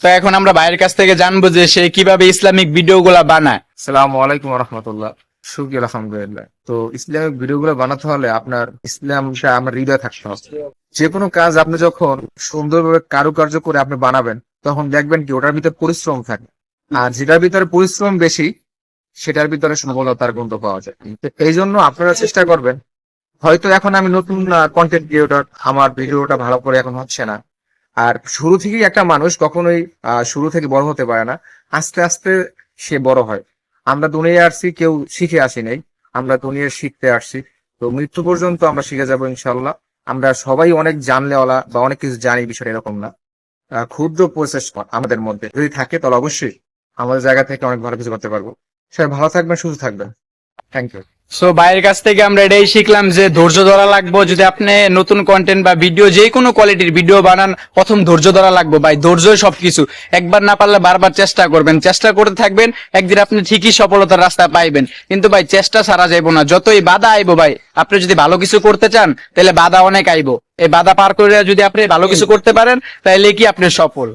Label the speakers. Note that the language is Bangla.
Speaker 1: তো এখন আমরা ভাইয়ের কাছ থেকে জানব যে সে কীভাবে ইসলামিক ভিডিও গুলা বানায়।
Speaker 2: সালাম আলাইকুম রহমতুল্লাহ। শুক্রিয়া আলহামদুলিল্লাহ। তো ইসলামিক ভিডিওগুলো বানাতে হলে আপনার ইসলামটা আমার হৃদয় থাকতে হবে। যে কোনো কাজ আপনি যখন সুন্দরভাবে কারুকার্য করে আপনি বানাবেন, তখন দেখবেন কি ওটার ভিতরে পরিশ্রম থাকে। আর যেটার ভিতরে পরিশ্রম বেশি, সেটার ভিতরে সফলতার গন্ধ পাওয়া যায়। এই জন্য আপনারা চেষ্টা করবেন। হয়তো এখন আমি নতুন কন্টেন্ট ক্রিয়েটর আমার ভিডিওটা ভালো করে এখন হচ্ছে না। আর শুরু থেকেই একটা মানুষ কখনোই শুরু থেকে বড় হতে পারে না। আস্তে আস্তে সে বড় হয়। আমরা দুনিয়ায় আসছি, কেউ শিখে আসি নাই। আমরা দুনিয়ায় শিখতে আসছি। তো মৃত্যু পর্যন্ত আমরা শিখে যাব ইনশাল্লাহ আমরা সবাই অনেক জানলেওয়ালা বা অনেক কিছু জানি বিষয়টা এরকম না। ক্ষুদ্র প্রসেস আমাদের মধ্যে। যদি থাকে তাহলে অবশ্যই আমাদের জায়গা থেকে অনেক ভালো কিছু করতে পারব। সবাই ভালো থাকবেন, সুস্থ থাকবেন। থ্যাংক ইউ
Speaker 1: সো ভাইয়ের কাছ থেকে আমরা এটাই শিখলাম যে ধৈর্য ধরা লাগবো। যদি আপনি নতুন কন্টেন্ট বা ভিডিও যে কোনো কোয়ালিটির ভিডিও বানান, প্রথম ধৈর্য ধরা লাগবো। ভাই ধৈর্যই সবকিছু। একবার না পারলে বারবার চেষ্টা করবেন। চেষ্টা করতে থাকবেন, একদিন আপনি ঠিকই সফলতার রাস্তা পাইবেন। কিন্তু ভাই, চেষ্টা সারা যাইবো না। যতই বাধা আইবো ভাই, আপনি যদি ভালো কিছু করতে চান, তাহলে বাধা অনেক আইবো। এই বাধা পার করে যদি আপনি ভালো কিছু করতে পারেন, তাহলে কি আপনি সফল?